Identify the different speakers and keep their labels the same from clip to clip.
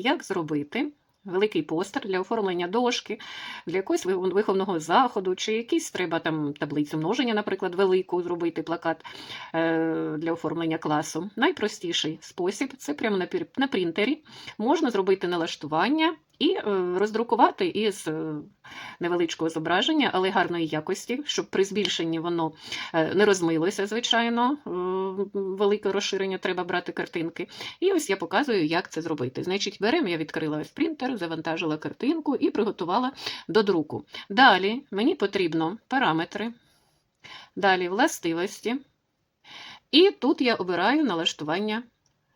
Speaker 1: як зробити великий постер для оформлення дошки, для якогось виховного заходу, чи якийсь треба там таблицю множення, наприклад, велику зробити плакат е, для оформлення класу. Найпростіший спосіб це прямо на, принтері. Можна зробити налаштування і е, роздрукувати із е, невеличкого зображення, але гарної якості, щоб при збільшенні воно не розмилося, звичайно. Велике розширення треба брати картинки. І ось я показую, як це зробити. Значить, беремо, я відкрила ось принтер, завантажила картинку і приготувала до друку. Далі мені потрібно параметри, далі властивості. І тут я обираю налаштування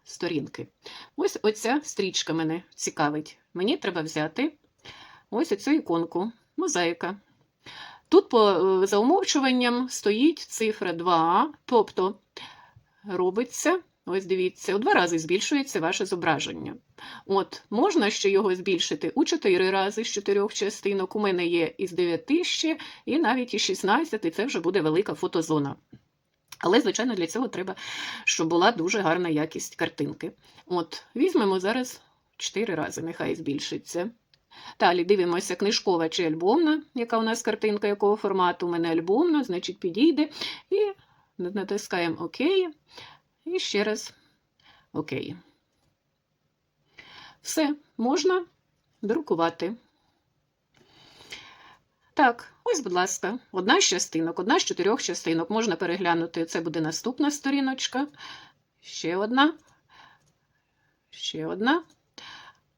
Speaker 1: сторінки. Ось оця стрічка мене цікавить. Мені треба взяти ось оцю іконку, мозаїка. Тут по е, за умовчуванням стоїть цифра 2, тобто робиться, ось дивіться, у два рази збільшується ваше зображення. От, можна ще його збільшити у 4 рази з 4 частинок. У мене є із 9 ще, і навіть із 16, і це вже буде велика фотозона. Але, звичайно, для цього треба, щоб була дуже гарна якість картинки. От, візьмемо зараз 4 рази, нехай збільшиться. Далі дивимося, книжкова чи альбомна, яка у нас картинка, якого формату у мене альбомна, значить підійде. І натискаємо ОК. І ще раз ОК. Все, можна друкувати. Так, ось, будь ласка, одна з частинок, одна з чотирьох частинок. Можна переглянути. Це буде наступна сторіночка. Ще одна. Ще одна.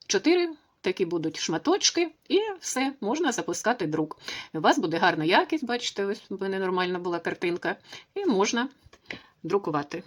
Speaker 1: Чотири такі будуть шматочки, і все, можна запускати друк. У вас буде гарна якість, бачите, ось в мене нормальна була картинка, і можна друкувати.